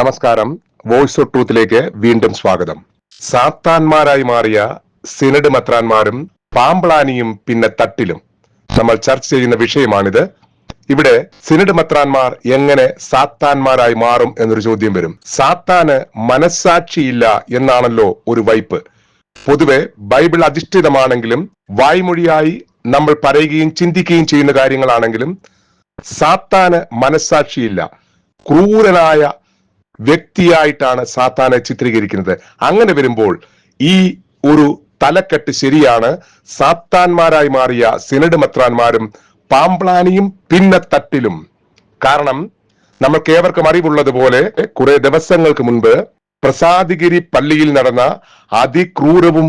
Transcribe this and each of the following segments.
നമസ്കാരം. Voice of ട്രൂത്തിലേക്ക് വീണ്ടും സ്വാഗതം. സാത്താന്മാരായി മാറിയ സിനഡ് മത്രാന്മാരും പാമ്പ്ളാനിയും പിന്നെ തട്ടിലും നമ്മൾ ചർച്ച ചെയ്യുന്ന വിഷയമാണിത്. ഇവിടെ സിനഡ് മത്രാന്മാർ എങ്ങനെ സാത്താന്മാരായി മാറും എന്നൊരു ചോദ്യം വരും. സാത്താന് മനസ്സാക്ഷിയില്ല എന്നാണല്ലോ ഒരു വൈപ്പ്. പൊതുവെ ബൈബിൾ അധിഷ്ഠിതമാണെങ്കിലും വായ്മൊഴിയായി നമ്മൾ പറയുകയും ചിന്തിക്കുകയും ചെയ്യുന്ന കാര്യങ്ങളാണെങ്കിലും സാത്താന് മനസ്സാക്ഷിയില്ല. ക്രൂരനായ വ്യക്തിയായിട്ടാണ് സാത്താനെ ചിത്രീകരിക്കുന്നത്. അങ്ങനെ വരുമ്പോൾ ഈ ഒരു തലക്കെട്ട് ശരിയാണ്. സാത്താന്മാരായി മാറിയ സിനഡ് മത്രാന്മാരും പാമ്പ്ലാനിയും പിന്നെ തട്ടിലും കാരണം നമ്മൾക്ക് ഏവർക്കും അറിവുള്ളതുപോലെ കുറെ ദിവസങ്ങൾക്ക് മുൻപ് പ്രസാദിഗിരി പള്ളിയിൽ നടന്ന അതിക്രൂരവും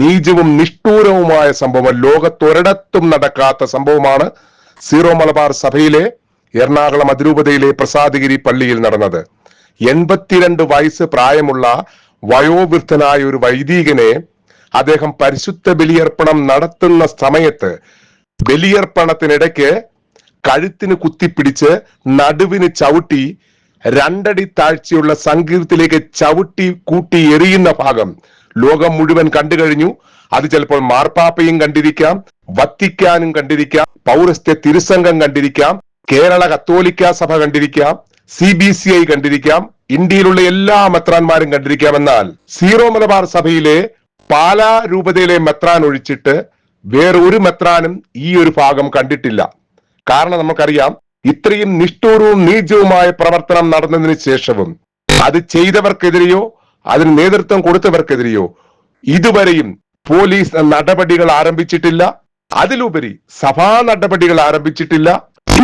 നീചവും നിഷ്ഠൂരവുമായ സംഭവം ലോകത്തൊരിടത്തും നടക്കാത്ത സംഭവമാണ് സീറോ മലബാർ സഭയിലെ എറണാകുളം അതിരൂപതയിലെ പ്രസാദഗിരി പള്ളിയിൽ നടന്നത്. എൺപത്തിരണ്ട് വയസ്സ് പ്രായമുള്ള വയോവൃദ്ധനായ ഒരു വൈദികനെ അദ്ദേഹം പരിശുദ്ധ ബലിയർപ്പണം നടത്തുന്ന സമയത്ത് ബലിയർപ്പണത്തിനിടയ്ക്ക് കഴുത്തിന് കുത്തിപ്പിടിച്ച് നടുവിന് ചവിട്ടി രണ്ടടി താഴ്ചയുള്ള സങ്കീർത്തിലേക്ക് ചവിട്ടി കൂട്ടി എറിയുന്ന ഭാഗം ലോകം മുഴുവൻ കണ്ടു കഴിഞ്ഞു. അത് ചിലപ്പോൾ മാർപ്പാപ്പയും കണ്ടിരിക്കാം വത്തിക്കാനും കണ്ടിരിക്കാം പൗരസ്ത്യ തിരുസംഘം കണ്ടിരിക്കാം കേരള കത്തോലിക്ക സഭ കണ്ടിരിക്കാം. സി ബി സി ഐ കണ്ടിരിക്കാം. ഇന്ത്യയിലുള്ള എല്ലാ മെത്രാന്മാരും കണ്ടിരിക്കാം എന്നാൽ സീറോ മലബാർ സഭയിലെ പാലാ രൂപതയിലെ മെത്രാൻ ഒഴിച്ചിട്ട് വേറൊരു മെത്രാനും ഈ ഒരു ഭാഗം കണ്ടിട്ടില്ല. കാരണം നമുക്കറിയാം ഇത്രയും നിഷ്ഠൂരവും നീചവുമായ പ്രവർത്തനം നടന്നതിന് ശേഷവും അത് ചെയ്തവർക്കെതിരെയോ അതിന് നേതൃത്വം കൊടുത്തവർക്കെതിരെയോ ഇതുവരെയും പോലീസ് നടപടികൾ ആരംഭിച്ചിട്ടില്ല. അതിലുപരി സഭാ നടപടികൾ ആരംഭിച്ചിട്ടില്ല.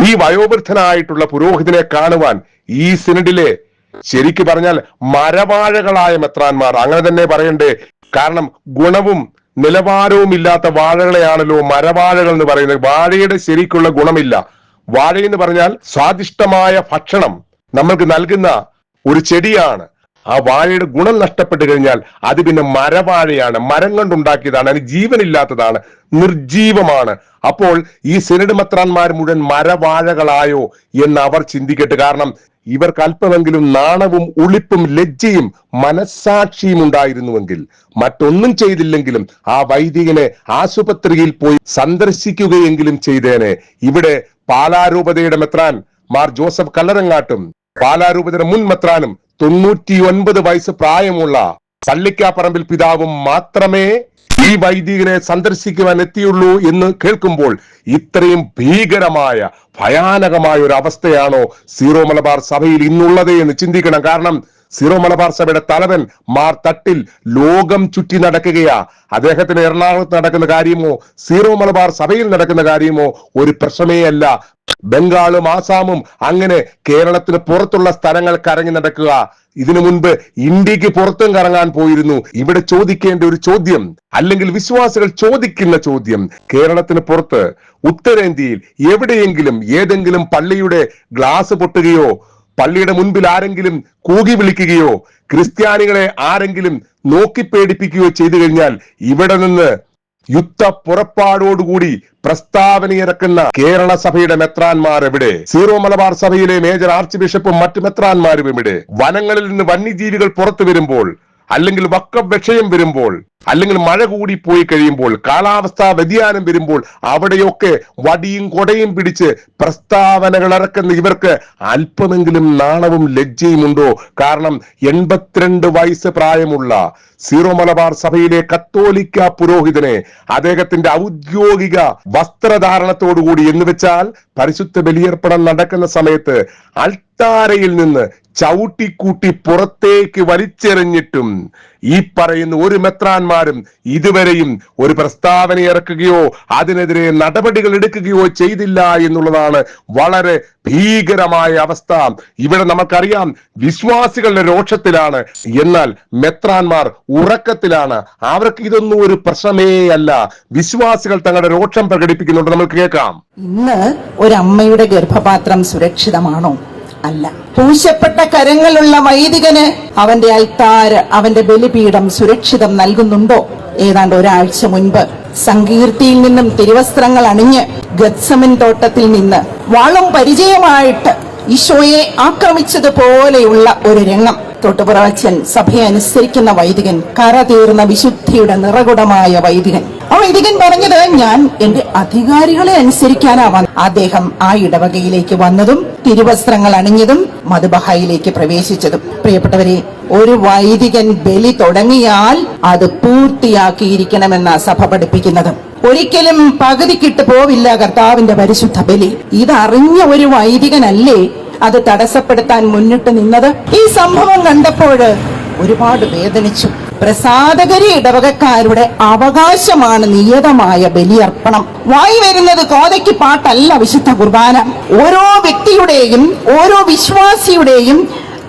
ഈ വയോവൃദ്ധനായിട്ടുള്ള പുരോഹിതനെ കാണുവാൻ ഈ സിനഡിലെ ശരിക്കു പറഞ്ഞാൽ മരവാഴകളായ മെത്രാന്മാർ. അങ്ങനെ തന്നെ പറയണ്ടേ കാരണം ഗുണവും നിലവാരവും ഇല്ലാത്ത വാഴകളെയാണല്ലോ മരവാഴകൾ എന്ന് പറയുന്നത്. വാഴയുടെ ശരിക്കുള്ള ഗുണമില്ല. വാഴയെന്ന് പറഞ്ഞാൽ സ്വാദിഷ്ടമായ ഭക്ഷണം നമ്മൾക്ക് നൽകുന്ന ഒരു ചെടിയാണ്. ആ വാഴയുടെ ഗുണം നഷ്ടപ്പെട്ടു കഴിഞ്ഞാൽ അത് പിന്നെ മരവാഴയാണ്. മരം കൊണ്ടുണ്ടാക്കിയതാണ്. അതിന് ജീവനില്ലാത്തതാണ്. നിർജീവമാണ്. അപ്പോൾ ഈ സെനഡ് മത്രാന്മാർ മുഴുവൻ മരവാഴകളായോ എന്ന് അവർ ചിന്തിക്കട്ടെ. കാരണം ഇവർക്ക് അല്പമെങ്കിലും നാണവും ഉളിപ്പും ലജ്ജയും മനസാക്ഷിയും ഉണ്ടായിരുന്നുവെങ്കിൽ മറ്റൊന്നും ചെയ്തില്ലെങ്കിലും ആ വൈദികനെ ആശുപത്രിയിൽ പോയി സന്ദർശിക്കുകയെങ്കിലും ചെയ്തേനെ. ഇവിടെ പാലാരൂപതയുടെ മെത്രാൻ മാർ ജോസഫ് കല്ലറങ്ങാട്ടും പാലാരൂപതയുടെ മുൻ മെത്രാനും തൊണ്ണൂറ്റി ഒൻപത് വയസ്സ് പ്രായമുള്ള പള്ളിക്കാപ്പറമ്പിൽ പിതാവും മാത്രമേ ഈ വൈദികനെ സന്ദർശിക്കുവാൻ എത്തിയുള്ളൂ എന്ന് കേൾക്കുമ്പോൾ ഇത്രയും ഭീകരമായ ഭയാനകമായ ഒരു അവസ്ഥയാണോ സീറോ മലബാർ സഭയിൽ ഇന്നുള്ളത് എന്ന് ചിന്തിക്കണം. കാരണം സീറോ മലബാർ സഭയുടെ തലവൻ മാർ തട്ടിൽ ലോകം ചുറ്റി നടക്കുകയാ. അദ്ദേഹത്തിന് എറണാകുളത്ത് നടക്കുന്ന കാര്യമോ സീറോ മലബാർ സഭയിൽ നടക്കുന്ന കാര്യമോ ഒരു പ്രശ്നമേ അല്ല. ബംഗാളും ആസാമും അങ്ങനെ കേരളത്തിന് പുറത്തുള്ള സ്ഥലങ്ങൾ കറങ്ങി നടക്കുക. ഇതിനു മുൻപ് ഇന്ത്യയ്ക്ക് പുറത്തും കറങ്ങാൻ പോയിരുന്നു. ഇവിടെ ചോദിക്കേണ്ട ഒരു ചോദ്യം അല്ലെങ്കിൽ വിശ്വാസികൾ ചോദിക്കുന്ന ചോദ്യം കേരളത്തിന് പുറത്ത് ഉത്തരേന്ത്യയിൽ എവിടെയെങ്കിലും ഏതെങ്കിലും പള്ളിയുടെ ഗ്ലാസ് പൊട്ടുകയോ പള്ളിയുടെ മുൻപിൽ ആരെങ്കിലും കൂകി വിളിക്കുകയോ ക്രിസ്ത്യാനികളെ ആരെങ്കിലും നോക്കി പേടിപ്പിക്കുകയോ ചെയ്തു കഴിഞ്ഞാൽ ഇവിടെ നിന്ന് യുദ്ധ പുറപ്പാടോടുകൂടി പ്രസ്താവന ഇറക്കുന്ന കേരള സഭയുടെ മെത്രാന്മാർ എവിടെ? സീറോ മലബാർ സഭയിലെ മേജർ ആർച്ച് ബിഷപ്പും മറ്റു മെത്രാന്മാരും ഇവിടെ വനങ്ങളിൽ നിന്ന് വന്യജീവികൾ പുറത്തു വരുമ്പോൾ അല്ലെങ്കിൽ വക്ക വിഷയം വരുമ്പോൾ അല്ലെങ്കിൽ മഴ കൂടി പോയി കഴിയുമ്പോൾ കാലാവസ്ഥാ വ്യതിയാനം വരുമ്പോൾ അവിടെയൊക്കെ വടിയും കൊടയും പിടിച്ച് പ്രസ്താവനകൾ ഇറക്കുന്ന ഇവർക്ക് അല്പമെങ്കിലും നാണവും ലജ്ജയും ഉണ്ടോ? കാരണം എൺപത്തിരണ്ട് വയസ്സ് പ്രായമുള്ള സീറോ മലബാർ സഭയിലെ കത്തോലിക്ക പുരോഹിതനെ അദ്ദേഹത്തിന്റെ ഔദ്യോഗിക വസ്ത്രധാരണത്തോടുകൂടി എന്ന് വെച്ചാൽ പരിശുദ്ധ ബലിയർപ്പണം നടക്കുന്ന സമയത്ത് അൾത്താരയിൽ നിന്ന് ചവിട്ടിക്കൂട്ടി പുറത്തേക്ക് വലിച്ചെറിഞ്ഞിട്ടും ഈ പറയുന്ന ഒരു മെത്രാന്മാരും ഇതുവരെയും ഒരു പ്രസ്താവന ഇറക്കുകയോ അതിനെതിരെ നടപടികൾ എടുക്കുകയോ ചെയ്തില്ല എന്നുള്ളതാണ് വളരെ ഭീകരമായ അവസ്ഥ. ഇവിടെ നമുക്കറിയാം വിശ്വാസികളുടെ രോഷത്തിലാണ്. എന്നാൽ മെത്രാന്മാർ ഉറക്കത്തിലാണ്. അവർക്ക് ഇതൊന്നും ഒരു പ്രശ്നമേ അല്ല. വിശ്വാസികൾ തങ്ങളുടെ രോഷം പ്രകടിപ്പിക്കുന്നുണ്ട്. നമുക്ക് കേൾക്കാം. ഇന്ന് അമ്മയുടെ ഗർഭപാത്രം സുരക്ഷിതമാണോ? അല്ല. പൂശപ്പെട്ട കരങ്ങളുള്ള വൈദികന് അവന്റെ അൽത്താര് അവന്റെ ബലിപീഠം സുരക്ഷിതം നൽകുന്നുണ്ടോ? ഏതാണ്ട് ഒരാഴ്ച മുൻപ് സങ്കീർത്തിയിൽ നിന്നും തിരുവസ്ത്രങ്ങൾ അണിഞ്ഞ് ഗത്സമൻ തോട്ടത്തിൽ നിന്ന് വളം പരിചയമായിട്ട് ഈശോയെ ആക്രമിച്ചതുപോലെയുള്ള ഒരു രംഗം. തൊട്ടുപുറവച്ചൻ സഭയെ അനുസരിക്കുന്ന വൈദികൻ കറ തീർന്ന വിശുദ്ധിയുടെ നിറകുടമായ വൈദികൻ. ആ ഇതികൻ പറഞ്ഞത് ഞാൻ എന്റെ അധികാരികളെ അനുസരിക്കാനാ വന്നത് അദ്ദേഹം ആ ഇടവകയിലേക്ക് വന്നതും തിരുവസ്ത്രങ്ങൾ അണിഞ്ഞതും മധുബഹായിലേക്ക് പ്രവേശിച്ചതും. പ്രിയപ്പെട്ടവരെ ഒരു വൈദികൻ ബലി തുടങ്ങിയാൽ അത് പൂർത്തിയാക്കിയിരിക്കണമെന്ന സഭ പഠിപ്പിക്കുന്നത്. ഒരിക്കലും പകുതിക്കിട്ട് പോവില്ല കർത്താവിന്റെ പരിശുദ്ധ ബലി. ഇതറിഞ്ഞ ഒരു വൈദികനല്ലേ അത് തടസ്സപ്പെടുത്താൻ മുന്നിട്ട് നിന്നത്? ഈ സംഭവം കണ്ടപ്പോൾ ഒരുപാട് വേദനിച്ചു. പ്രസാദകരി ഇടവകക്കാരുടെ അവകാശമാണ് നിയതമായ ബലിയർപ്പണം. വായി വരുന്നത് കോതയ്ക്ക് പാട്ടല്ല വിശുദ്ധ കുർബാന. ഓരോ വ്യക്തിയുടെയും ഓരോ വിശ്വാസിയുടെയും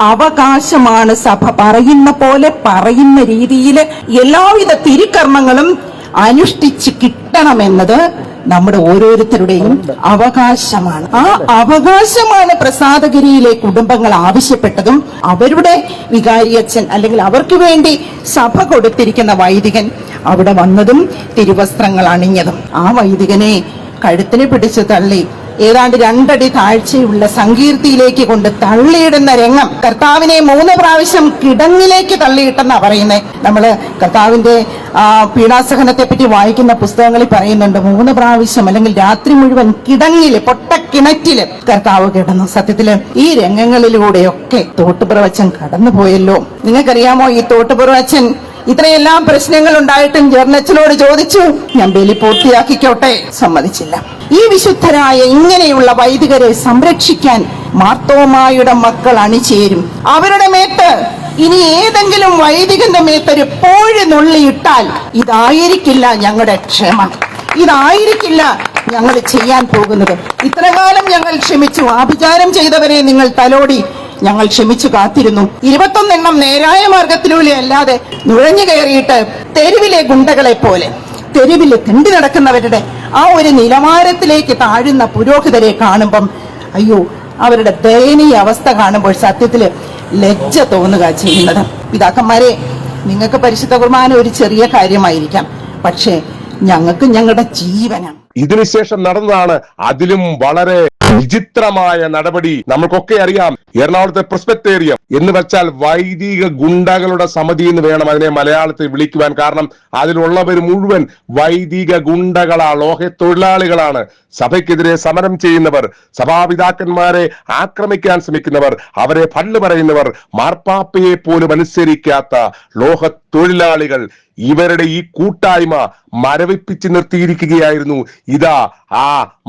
അവകാശമാണ് സഭ പറയുന്ന പോലെ പറയുന്ന രീതിയിൽ എല്ലാവിധ തിരുക്കർമ്മങ്ങളും അനുഷ്ഠിച്ച് കിട്ടണമെന്നത് നമ്മുടെ ഓരോരുത്തരുടെയും അവകാശമാണ്. ആ അവകാശമാണ് പ്രസാദഗിരിയിലെ കുടുംബങ്ങൾ ആവശ്യപ്പെട്ടതും അവരുടെ വികാരിയച്ഛൻ അല്ലെങ്കിൽ അവർക്ക് വേണ്ടി സഭ കൊടുത്തിരിക്കുന്ന വൈദികൻ അവിടെ വന്നതും തിരുവസ്ത്രങ്ങൾ അണിഞ്ഞതും. ആ വൈദികനെ കഴുത്തിനെ പിടിച്ച് തള്ളി ഏതാണ്ട് രണ്ടടി താഴ്ചയുള്ള സങ്കീർത്തിയിലേക്ക് കൊണ്ട് തള്ളിയിടുന്ന രംഗം കർത്താവിനെ മൂന്ന് പ്രാവശ്യം കിടങ്ങിലേക്ക് തള്ളിയിട്ടെന്നാ പറയുന്നത് നമ്മൾ കർത്താവിന്റെ പീഡാസഹനത്തെ പറ്റി വായിക്കുന്ന പുസ്തകങ്ങളിൽ പറയുന്നുണ്ട് മൂന്ന് പ്രാവശ്യം അല്ലെങ്കിൽ രാത്രി മുഴുവൻ കിടങ്ങിൽ പൊട്ടക്കിണറ്റിൽ കർത്താവ് കിടന്നു. സത്യത്തിൽ ഈ രംഗങ്ങളിലൂടെയൊക്കെ തോട്ടുപുറവച്ചൻ കടന്നുപോയല്ലോ. നിങ്ങൾക്കറിയാമോ ഈ തോട്ടുപുറവച്ചൻ ഇത്രയെല്ലാം പ്രശ്നങ്ങൾ ഉണ്ടായിട്ടും ജർണച്ചനോട് ചോദിച്ചു ഞാൻ ബലി പൂർത്തിയാക്കിക്കോട്ടെ സമ്മതിച്ചില്ല. ഈ വിശുദ്ധരായ ഇങ്ങനെയുള്ള വൈദികരെ സംരക്ഷിക്കാൻ മാർത്തോമായുടെ മക്കൾ അണിചേരും. അവരുടെ മേത്ത് ഇനി ഏതെങ്കിലും വൈദികന്റെ മേത്തൊരു പോഴി നുള്ളിയിട്ടാൽ ഇതായിരിക്കില്ല ഞങ്ങളുടെ ക്ഷമ. ഇതായിരിക്കില്ല ഞങ്ങൾ ചെയ്യാൻ പോകുന്നത്. ഇത്രകാലം ഞങ്ങൾ ക്ഷമിച്ചു. ആഭിചാരം ചെയ്തവരെ നിങ്ങൾ തലോടി ഞങ്ങൾ ക്ഷമിച്ചു കാത്തിരുന്നു. ഇരുപത്തൊന്നെണ്ണം നേരായ മാർഗത്തിലൂടെ അല്ലാതെ നുഴഞ്ഞു കയറിയിട്ട് തെരുവിലെ ഗുണ്ടകളെ പോലെ തെരുവിൽ തിണ്ടി നടക്കുന്നവരുടെ ആ ഒരു നിലവാരത്തിലേക്ക് താഴുന്ന പുരോഹിതരെ കാണുമ്പം അയ്യോ അവരുടെ ദയനീയ അവസ്ഥ കാണുമ്പോൾ സത്യത്തിൽ ലജ്ജ തോന്നുക ചെയ്യുന്നത്. പിതാക്കന്മാരെ നിങ്ങൾക്ക് പരിശുദ്ധ കുർബാന ഒരു ചെറിയ കാര്യമായിരിക്കാം. പക്ഷേ ഞങ്ങൾക്ക് ഞങ്ങളുടെ ജീവനാണ്. ഇതിനുശേഷം നടന്നതാണ് അതിലും വളരെ വിചിത്രമായ നടപടി നമ്മൾക്കൊക്കെ അറിയാം. എറണാകുളത്തെ പ്രസ്പെക്ടേറിയം എന്ന് വെച്ചാൽ വൈദിക ഗുണ്ടകളുടെ സമിതി എന്ന് വേണം അതിനെ മലയാളത്തിൽ വിളിക്കുവാൻ. കാരണം അതിലുള്ളവർ മുഴുവൻ വൈദിക ഗുണ്ടകളാ ലോഹ തൊഴിലാളികളാണ് സഭയ്ക്കെതിരെ സമരം ചെയ്യുന്നവർ സഭാപിതാക്കന്മാരെ ആക്രമിക്കാൻ ശ്രമിക്കുന്നവർ അവരെ ഫണ്ട് പറയുന്നവർ മാർപ്പാപ്പയെ പോലും അനുസരിക്കാത്ത ലോഹ തൊഴിലാളികൾ ഇവരുടെ ഈ കൂട്ടായ്മ മരവിപ്പിച്ച് നിർത്തിയിരിക്കുകയായിരുന്നു. ഇതാ ആ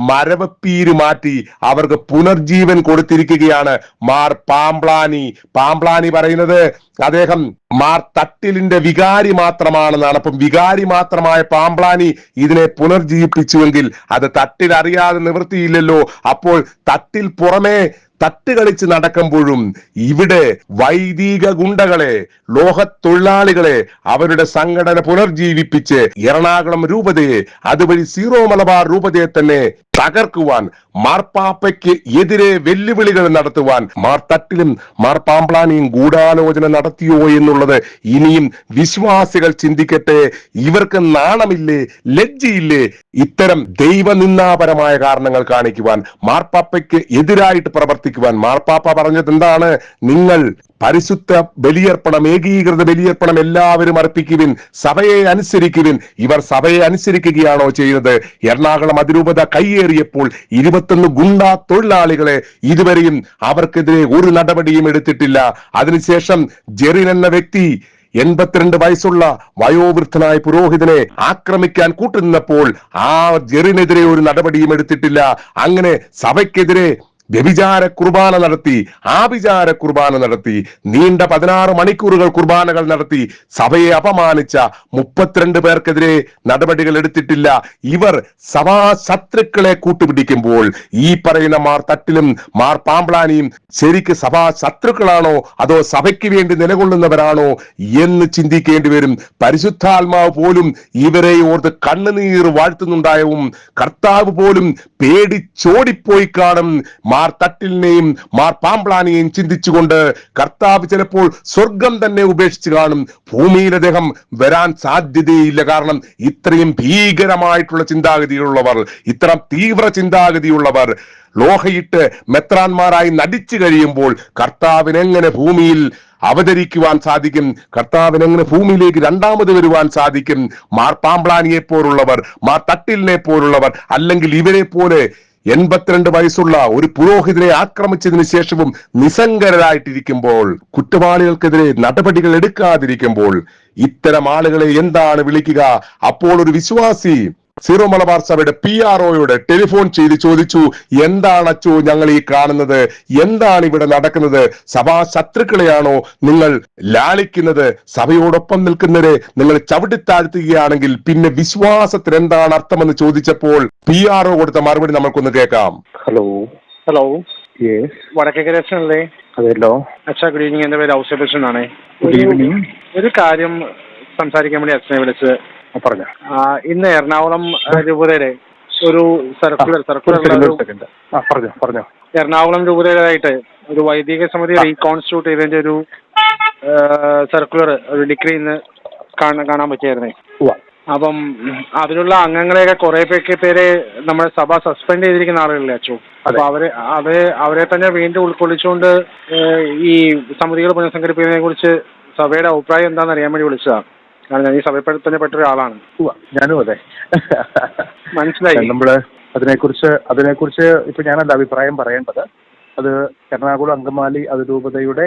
മരവപ്പീര് മാറ്റി അവർക്ക് പുനർജീവൻ കൊടുത്തിരിക്കുകയാണ് മാർ പാംപ്ലാനി പാംപ്ലാനി പറയുന്നത് അദ്ദേഹം മാർ തട്ടിലിന്റെ വികാരി മാത്രമാണെന്നാണ്. അപ്പം വികാരി മാത്രമായ പാംപ്ലാനി ഇതിനെ പുനർജീവിപ്പിച്ചുവെങ്കിൽ അത് തട്ടിൽ അറിയാതെ നിവൃത്തിയില്ലല്ലോ. അപ്പോൾ തട്ടിൽ പുറമേ തട്ടുകളിച്ച് നടക്കുമ്പോഴും ഇവിടെ വൈദിക ഗുണ്ടകളെ ലോഹത്തൊഴിലാളികളെ അവരുടെ സംഘടന പുനർജീവിപ്പിച്ച് എറണാകുളം രൂപതയെ അതുവഴി സീറോ മലബാർ രൂപതയെ തന്നെ തകർക്കുവാൻ മാർപ്പാപ്പയ്ക്ക് എതിരെ വെല്ലുവിളികൾ നടത്തുവാൻ മാർ തട്ടിലും ഗൂഢാലോചന നടത്തിയോ എന്നുള്ളത് ഇനിയും വിശ്വാസികൾ ചിന്തിക്കട്ടെ. ഇവർക്ക് നാണമില്ലേ ലജ്ജയില്ലേ? ഇത്തരം ദൈവനിന്ദാപരമായ കാരണങ്ങൾ കാണിക്കുവാൻ മാർപ്പാപ്പയ്ക്ക് എതിരായിട്ട് പ്രവർത്തിക്കുവാൻ മാർപ്പാപ്പ പറഞ്ഞത് എന്താണ്? നിങ്ങൾ പരിശുദ്ധ ബലിയർപ്പണം ഏകീകൃത ബലിയർപ്പണം എല്ലാവരും അർപ്പിക്കുവിൻ സഭയെ അനുസരിക്കുവിൻ. ഇവർ സഭയെ അനുസരിക്കുകയാണോ ചെയ്യുന്നത്? എറണാകുളം അതിരൂപത കൈയേറിയപ്പോൾ ഇരുപത്തൊന്ന് ഗുണ്ട തൊഴിലാളികളെ ഇതുവരെയും അവർക്കെതിരെ ഒരു നടപടിയും എടുത്തിട്ടില്ല. അതിനുശേഷം ജെറിൻ എന്ന വ്യക്തി എൺപത്തിരണ്ട് വയസ്സുള്ള വയോവൃദ്ധനായ പുരോഹിതനെ ആക്രമിക്കാൻ കൂട്ടുനിന്നപ്പോൾ ആ ജെറിനെതിരെ ഒരു നടപടിയും എടുത്തിട്ടില്ല. അങ്ങനെ സഭയ്ക്കെതിരെ വ്യഭിചാര കുർബാന നടത്തി ആഭിചാര കുർബാന നടത്തി നീണ്ട പതിനാറ് മണിക്കൂറുകൾ കുർബാനകൾ നടത്തി സഭയെ അപമാനിച്ച മുപ്പത്തിരണ്ട് പേർക്കെതിരെ നടപടികൾ എടുത്തിട്ടില്ല. ഇവർ സഭാ ശത്രുക്കളെ കൂട്ടുപിടിക്കുമ്പോൾ ഈ പറയുന്ന മാർ തട്ടിലും മാർ പാമ്പ്ലാനിയും ശരിക്ക് സഭാ ശത്രുക്കളാണോ? അതോ സഭയ്ക്ക് വേണ്ടി നിലകൊള്ളുന്നവരാണോ? എന്ന് ചിന്തിക്കേണ്ടി വരും. പരിശുദ്ധാത്മാവ് പോലും ഇവരെ ഓർത്ത് കണ്ണുനീർ വാഴ്ത്തുന്നുണ്ടായവും കർത്താവ് പോലും പേടിച്ചോടിപ്പോയി കാണും. മാർ തട്ടിലിനെയും മാർ പാമ്പ്ലാനെയും ചിന്തിച്ചുകൊണ്ട് കർത്താവ് ചിലപ്പോൾ സ്വർഗം തന്നെ ഉപേക്ഷിച്ച് കാണും. ഭൂമിയിൽ അദ്ദേഹം വരാൻ സാധ്യതയില്ല. കാരണം ഇത്രയും ഭീകരമായിട്ടുള്ള ചിന്താഗതിയുള്ളവർ ഇത്ര തീവ്ര ചിന്താഗതിയുള്ളവർ ലോഹയിട്ട് മെത്രാന്മാരായി നടിച്ചു കഴിയുമ്പോൾ കർത്താവിന് എങ്ങനെ ഭൂമിയിൽ അവതരിക്കുവാൻ സാധിക്കും? കർത്താവിന് എങ്ങനെ ഭൂമിയിലേക്ക് രണ്ടാമത് വരുവാൻ സാധിക്കും? മാർ പാമ്പ്ലാനിയെ പോലുള്ളവർ മാർ തട്ടിലിനെ പോലുള്ളവർ അല്ലെങ്കിൽ ഇവരെ പോലെ എൺപത്തിരണ്ട് വയസ്സുള്ള ഒരു പുരോഹിതനെ ആക്രമിച്ചതിനു ശേഷവും നിസ്സംഗരായിട്ടിരിക്കുമ്പോൾ കുറ്റവാളികൾക്കെതിരെ നടപടികൾ എടുക്കാതിരിക്കുമ്പോൾ ഇത്തരം ആളുകളെ എന്താണ് വിളിക്കുക? അപ്പോൾ ഒരു വിശ്വാസി സീറോ മലബാർ സഭയുടെ പി ആർ ഒയോട് ടെലിഫോൺ ചെയ്ത് ചോദിച്ചു എന്താണ് അച്ചു ഞങ്ങൾ ഈ കാണുന്നത്? എന്താണ് ഇവിടെ നടക്കുന്നത്? സഭാ ശത്രുക്കളെയാണോ നിങ്ങൾ ലാളിക്കുന്നത്? സഭയോടൊപ്പം നിൽക്കുന്നവരെ നിങ്ങൾ ചവിട്ടിത്താഴ്ത്തുകയാണെങ്കിൽ പിന്നെ വിശ്വാസത്തിന് എന്താണ് അർത്ഥമെന്ന് ചോദിച്ചപ്പോൾ പി ആർ ഒ കൊടുത്ത മറുപടി നമുക്കൊന്ന് കേൾക്കാം. ഹലോ ഹലോ വടക്കേക്കര അതെല്ലോ. അച്ഛാ ഗുഡ് ഈവനിങ് എന്റെ പേര് ഗുഡ് ഈവനിങ് ഒരു കാര്യം സംസാരിക്കാൻ വേണ്ടി അച്ഛനെ വിളിച്ച് പറഞ്ഞോ. ഇന്ന് എറണാകുളം രൂപതയുടെ ഒരു സർക്കുലർ സർക്കുലർ സെക്കൻഡ് ആ പറഞ്ഞോ പറഞ്ഞോ. എറണാകുളം രൂപതയിലായിട്ട് ഒരു വൈദിക സമിതി റീകോൺസ്റ്റിറ്റ്യൂട്ട് ചെയ്തതിന്റെ ഒരു സർക്കുലർ ഒരു ഡിഗ്രി ഇന്ന് കാണാൻ പറ്റിയായിരുന്നേ. അപ്പം അതിലുള്ള അംഗങ്ങളെയൊക്കെ കുറെ പേക്ക് പേരെ നമ്മുടെ സഭ സസ്പെൻഡ് ചെയ്തിരിക്കുന്ന ആളുകളിലെ അച്ചു? അപ്പൊ അവരെ അവരെ അവരെ തന്നെ വീണ്ടും ഉൾക്കൊള്ളിച്ചുകൊണ്ട് ഈ സമിതികൾ പുനഃസംഘടിപ്പിക്കുന്നതിനെ കുറിച്ച് സഭയുടെ അഭിപ്രായം എന്താണെന്ന് അറിയാൻ വേണ്ടി വിളിച്ചതാണ് കാരണം ഞാൻ ഈ സഭയിൽ തന്നെ പെട്ട ഒരാളാണ്. ഞാനും അതെ. മനസ്സിലായി. നമ്മൾ അതിനെക്കുറിച്ച് അതിനെക്കുറിച്ച് ഇപ്പൊ ഞാനല്ല അഭിപ്രായം പറയേണ്ടത്. അത് എറണാകുളം അങ്കമാലി അതിരൂപതയുടെ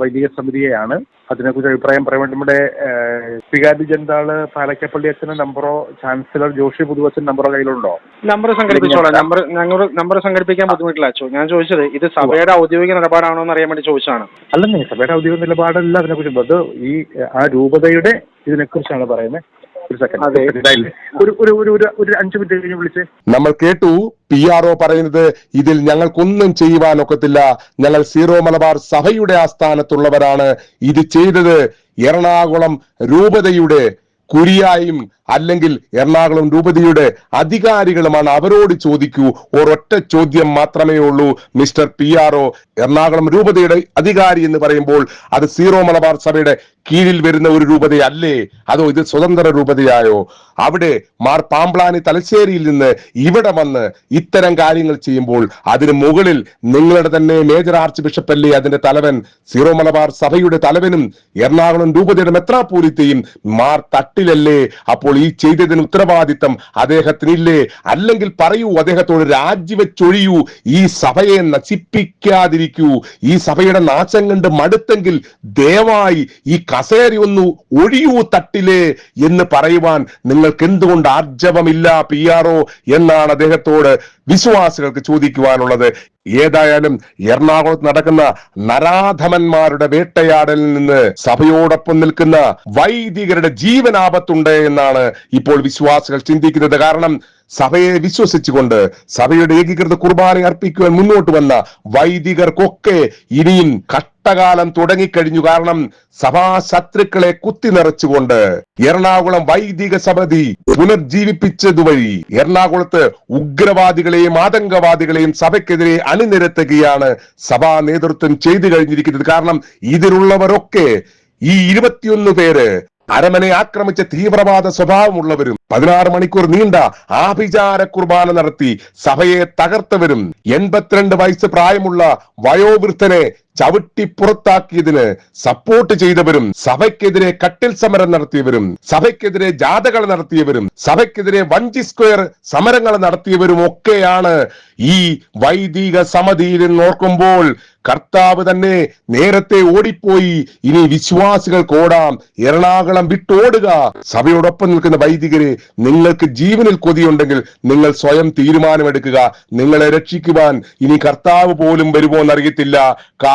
വൈദിക സമിതിയെയാണ്. അതിനെക്കുറിച്ച് അഭിപ്രായം പറയാൻ വേണ്ടി നമ്മുടെ പികാരി ജനതാൾ പാലക്കപ്പള്ളി അച്ഛന്റെ നമ്പറോ ചാൻസലർ ജോഷി പുതുവച്ചൻ നമ്പറോ കയ്യിലുണ്ടോ? നമ്പർ സംഘടിപ്പിച്ചോളാം. നമ്പർ ഞങ്ങൾ നമ്പർ സംഘടിപ്പിക്കാൻ ബുദ്ധിമുട്ടില്ല. അച്ഛോ ഞാൻ ചോദിച്ചത് ഇത് സഭയുടെ ഔദ്യോഗിക നിലപാടാണോ എന്ന് അറിയാൻ വേണ്ടി ചോദിച്ചതാണ്. അല്ലെന്നേ സഭയുടെ ഔദ്യോഗിക നിലപാടല്ല അതിനെക്കുറിച്ച്. അത് ഈ ആ രൂപതയുടെ ഇതിനെക്കുറിച്ചാണ് പറയുന്നത്. ഒരു. സെക്കൻഡ് ഒരു ഒരു ഒരു ഒരു ഒരു അഞ്ച് മിനിറ്റ് കഴിഞ്ഞ് വിളിച്ചേ. നമ്മൾ കേട്ടു പി ആർ ഒ പറയുന്നത് ഇതിൽ ഞങ്ങൾക്കൊന്നും ചെയ്യുവാനൊക്കത്തില്ല ഞങ്ങൾ സീറോ മലബാർ സഭയുടെ ആസ്ഥാനത്തുള്ളവരാണ്. ഇത് ചെയ്തത് എറണാകുളം രൂപതയുടെ കുരിയായും അല്ലെങ്കിൽ എറണാകുളം രൂപതയുടെ അധികാരികളുമാണ് അവരോട് ചോദിക്കൂ. ഒരൊറ്റ ചോദ്യം മാത്രമേ ഉള്ളൂ. Mister P R O Ernakulam രൂപതയുടെ അധികാരി എന്ന് പറയുമ്പോൾ അത് സീറോ മലബാർ സഭയുടെ കീഴിൽ വരുന്ന ഒരു രൂപതയല്ലേ? അതോ ഇത് സ്വതന്ത്ര രൂപതയായോ? അവിടെ മാർ പാമ്പ്ലാനി തലശ്ശേരിയിൽ നിന്ന് ഇവിടെ വന്ന് ഇത്തരം കാര്യങ്ങൾ ചെയ്യുമ്പോൾ അതിന് മുകളിൽ നിങ്ങളുടെ തന്നെ മേജർ ആർച്ച് ബിഷപ്പ് അല്ലേ അതിന്റെ തലവൻ? സീറോ മലബാർ സഭയുടെ തലവനും എറണാകുളം രൂപതയുടെ മെത്രാപൂരിത്തെയും മാർ തട്ടിലല്ലേ? അപ്പോൾ ഈ ചെയ്തതിന് ഉത്തരവാദിത്തം അദ്ദേഹത്തിനില്ലേ? അല്ലെങ്കിൽ പറയൂ അദ്ദേഹത്തോട് രാജിവെച്ചൊഴിയൂ ഈ സഭയെ നശിപ്പിക്കാതിരിക്കൂ ഈ സഭയുടെ നാശം കണ്ട് മടുത്തെങ്കിൽ ദയവായി ഈ കസേരയൊന്നു ഒഴിയൂ തട്ടിലേ എന്ന് പറയുവാൻ നിങ്ങൾക്ക് എന്തുകൊണ്ട് ആർജവമില്ല പി ആർ ഒ? എന്നാണ് അദ്ദേഹത്തോട് വിശ്വാസികൾക്ക് ചോദിക്കുവാനുള്ളത്. ഏതായാലും എറണാകുളത്ത് നടക്കുന്ന നരാധമന്മാരുടെ വേട്ടയാടലിൽ നിന്ന് സഭയോടൊപ്പം നിൽക്കുന്ന വൈദികരുടെ ജീവനാപത്തുണ്ട് എന്നാണ് ഇപ്പോൾ വിശ്വാസികൾ ചിന്തിക്കുന്നത്. കാരണം സഭയെ വിശ്വസിച്ചുകൊണ്ട് സഭയുടെ ഏകീകൃത കുർബാന അർപ്പിക്കുവാൻ മുന്നോട്ട് വന്ന വൈദികർക്കൊക്കെ ഇനിയും കഷ്ടകാലം തുടങ്ങിക്കഴിഞ്ഞു കാരണം സഭാ ശത്രുക്കളെ കുത്തി നിറച്ചുകൊണ്ട് എറണാകുളം വൈദിക സമിതി പുനർജീവിപ്പിച്ചതുവഴി എറണാകുളത്ത് ഉഗ്രവാദികളെയും ആതങ്കവാദികളെയും സഭയ്ക്കെതിരെ അണിനിരത്തുകയാണ് സഭാ നേതൃത്വം ചെയ്തു കഴിഞ്ഞിരിക്കുന്നത്. കാരണം ഇതിലുള്ളവരൊക്കെ ഈ ഇരുപത്തിയൊന്ന് പേര് അരമനെ ആക്രമിച്ച തീവ്രവാദ സ്വഭാവമുള്ളവരും പതിനാറ് മണിക്കൂർ നീണ്ട ആഭിചാര കുർബാന നടത്തി സഭയെ തകർത്തവരും എൺപത്തിരണ്ട് വയസ്സ് പ്രായമുള്ള വയോവൃദ്ധനെ ചവിട്ടി പുറത്താക്കിയതിന് സപ്പോർട്ട് ചെയ്തവരും സഭയ്ക്കെതിരെ കട്ടിൽ സമരം നടത്തിയവരും സഭയ്ക്കെതിരെ ജാഥകൾ നടത്തിയവരും സഭയ്ക്കെതിരെ വഞ്ചി സ്ക്വയർ സമരങ്ങൾ നടത്തിയവരും ഒക്കെയാണ് ഈ വൈദിക സമിതിയിൽ നോക്കുമ്പോൾ കർത്താവ് തന്നെ നേരത്തെ ഓടിപ്പോയി. ഇനി വിശ്വാസികൾക്ക് ഓടാം എറണാകുളം വിട്ടോടുക. സഭയോടൊപ്പം നിൽക്കുന്ന വൈദികരെ നിങ്ങൾക്ക് ജീവനിൽ കൊതിയുണ്ടെങ്കിൽ നിങ്ങൾ സ്വയം തീരുമാനമെടുക്കുക. നിങ്ങളെ രക്ഷിക്കുവാൻ ഇനി കർത്താവ് പോലും വരുമോ എന്നറിയത്തില്ല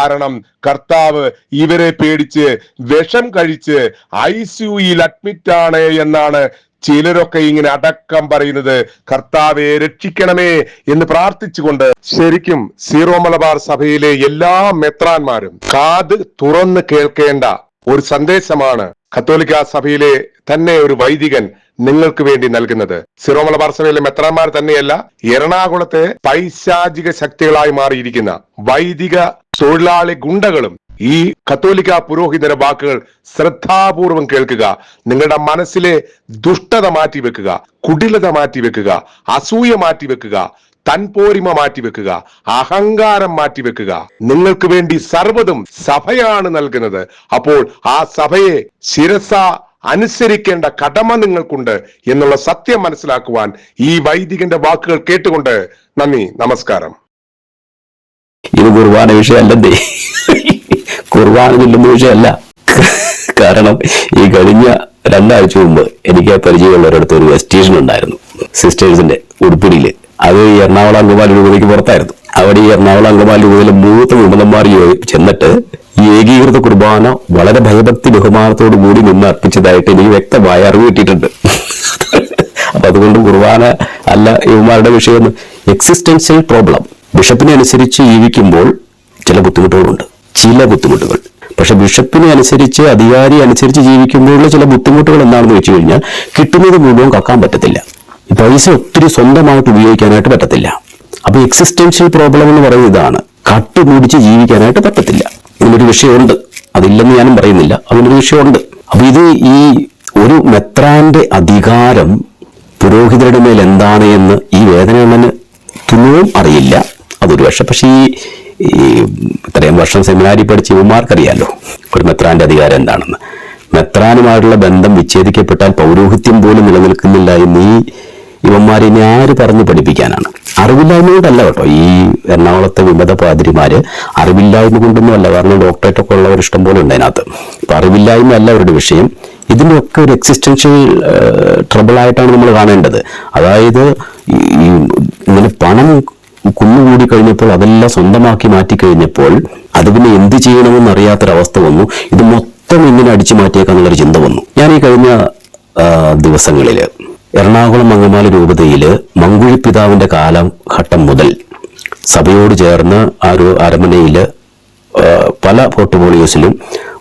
കാരണം കർത്താവ് ഇവരെ പേടിച്ച് വിഷം കഴിച്ച് ഐ സിയുയിൽ അഡ്മിറ്റ് ആണ് എന്നാണ് ചിലരൊക്കെ ഇങ്ങനെ അടക്കം പറയുന്നത്. കർത്താവെ രക്ഷിക്കണമേ എന്ന് പ്രാർത്ഥിച്ചുകൊണ്ട് ശരിക്കും സീറോ മലബാർ സഭയിലെ എല്ലാ മെത്രാന്മാരും കാത് തുറന്ന് കേൾക്കേണ്ട ഒരു സന്ദേശമാണ് കത്തോലിക്ക സഭയിലെ തന്നെ ഒരു വൈദികൻ നിങ്ങൾക്ക് വേണ്ടി നൽകുന്നത്. സിറോ മലബാർ സഭയിലെ മെത്രാന്മാർ തന്നെയല്ല എറണാകുളത്തെ പൈശാചിക ശക്തികളായി മാറിയിരിക്കുന്ന വൈദിക തൊഴിലാളി ഗുണ്ടകളും ഈ കത്തോലിക്ക പുരോഹിതര വാക്കുകൾ ശ്രദ്ധാപൂർവം കേൾക്കുക നിങ്ങളുടെ മനസ്സിലെ ദുഷ്ടത മാറ്റി മാറ്റിവെക്കുക കുടിലത മാറ്റിവെക്കുക അസൂയ മാറ്റിവെക്കുക തൻപോരിമ മാറ്റിവെക്കുക അഹങ്കാരം മാറ്റിവെക്കുക. നിങ്ങൾക്ക് വേണ്ടി സർവതും സഭയാണ് നൽകുന്നത്. അപ്പോൾ ആ സഭയെ ശിരസ അനുസരിക്കേണ്ട കടമ നിങ്ങൾക്കുണ്ട് എന്നുള്ള സത്യം മനസ്സിലാക്കുവാൻ ഈ വൈദികന്റെ വാക്കുകൾ കേട്ടുകൊണ്ട് നന്ദി നമസ്കാരം. ഇത് കുർബാന വിഷയമല്ലേ കുർബാന വിഷയമല്ല. കാരണം ഈ കഴിഞ്ഞ രണ്ടാഴ്ച മുമ്പ് എനിക്ക് പരിചയമുള്ളവരടുത്ത് ഒരു വെസ്റ്റേഷൻ ഉണ്ടായിരുന്നു സിസ്റ്റേഴ്സിന്റെ ഉടുപ്പിടിയിൽ. അത് എറണാകുളം അങ്കമാലി രൂപതയ്ക്ക് പുറത്തായിരുന്നു. അവിടെ ഈ എറണാകുളം അങ്കമാലി രൂപതയിലെ മൂത്ത വിമതന്മാർ ചെന്നിട്ട് ഈ ഏകീകൃത കുർബാന വളരെ ഭയഭക്തി ബഹുമാനത്തോടു കൂടി നിന്ന് അർപ്പിച്ചതായിട്ട് എനിക്ക് വ്യക്തമായ അറിവ് കിട്ടിയിട്ടുണ്ട്. അപ്പൊ അതുകൊണ്ട് കുർബാന അല്ല ഇവന്മാരുടെ വിഷയം എക്സിസ്റ്റൻഷ്യൽ പ്രോബ്ലം ബിഷപ്പിനെ അനുസരിച്ച് ജീവിക്കുമ്പോൾ ചില ബുദ്ധിമുട്ടുകളുണ്ട്. ചില ബുദ്ധിമുട്ടുകൾ. പക്ഷെ ബിഷപ്പിനെ അനുസരിച്ച് അധികാരി അനുസരിച്ച് ജീവിക്കുമ്പോഴുള്ള ചില ബുദ്ധിമുട്ടുകൾ എന്താണെന്ന് വെച്ച് കഴിഞ്ഞാൽ കിട്ടുന്നത് മുഴുവൻ കക്കാൻ പറ്റത്തില്ല. പൈസ ഒത്തിരി സ്വന്തമായിട്ട് ഉപയോഗിക്കാനായിട്ട് പറ്റത്തില്ല. അപ്പൊ എക്സിസ്റ്റൻഷ്യൽ പ്രോബ്ലം എന്ന് പറയുന്നത് ഇതാണ്. കട്ടുപിടിച്ച് ജീവിക്കാനായിട്ട് പറ്റത്തില്ല. ഇതിനൊരു വിഷയമുണ്ട്. അതില്ലെന്ന് ഞാനും പറയുന്നില്ല. അങ്ങനൊരു വിഷയമുണ്ട്. അപ്പൊ ഇത് ഈ ഒരു മെത്രാന്റെ അധികാരം പുരോഹിതരുടെ മേൽ എന്താണ് എന്ന് ഈ വേദനയുള്ളന് തുന്നവും അറിയില്ല. അതൊരു പക്ഷെ പക്ഷേ ഈ ഇത്രയും വർഷം സെമിനാരി പഠിച്ച ഇവന്മാർക്കറിയാലോ? ഒരു മെത്രാന്റെ അധികാരം എന്താണെന്ന്. മെത്രാനുമായിട്ടുള്ള ബന്ധം വിച്ഛേദിക്കപ്പെട്ടാൽ പൗരോഹിത്യം പോലും നിലനിൽക്കുന്നില്ല എന്ന് ഈ ഇവന്മാരെ ഇനി ആര് പറഞ്ഞു പഠിപ്പിക്കാനാണ്? അറിവില്ലായ്മ കേട്ടോ ഈ എറണാകുളത്തെ വിമത പാതിരിമാര് അറിവില്ലായ്മ കൊണ്ടൊന്നും അല്ല കാരണം ഡോക്ടറേറ്റ് ഒക്കെ ഉള്ളവർ ഇഷ്ടം പോലെ ഉണ്ട് അതിനകത്ത്. അപ്പൊ അറിവില്ലായ്മ അല്ല അവരുടെ വിഷയം. ഇതിനൊക്കെ ഒരു എക്സിസ്റ്റൻഷ്യൽ ട്രബിൾ ആയിട്ടാണ് നമ്മൾ കാണേണ്ടത്. അതായത് ഈ ഇങ്ങനെ പണം കുന്നുകൂടി കഴിഞ്ഞപ്പോൾ അതെല്ലാം സ്വന്തമാക്കി മാറ്റി കഴിഞ്ഞപ്പോൾ അത് പിന്നെ എന്ത് ചെയ്യണമെന്ന് അറിയാത്തൊരവസ്ഥ വന്നു. ഇത് മൊത്തം ഇങ്ങനെ അടിച്ചു മാറ്റിയേക്കാന്നുള്ളൊരു ചിന്ത വന്നു. ഞാൻ ഈ കഴിഞ്ഞ ആ, ദിവസങ്ങളിൽ എറണാകുളം മങ്ങമാല രൂപതയിൽ മങ്കുഴി പിതാവിന്റെ കാലഘട്ടം മുതൽ സഭയോട് ചേർന്ന് ആ ഒരു അരമനയിൽ ആ, പല പോർട്ട്ഫോളിയോസിലും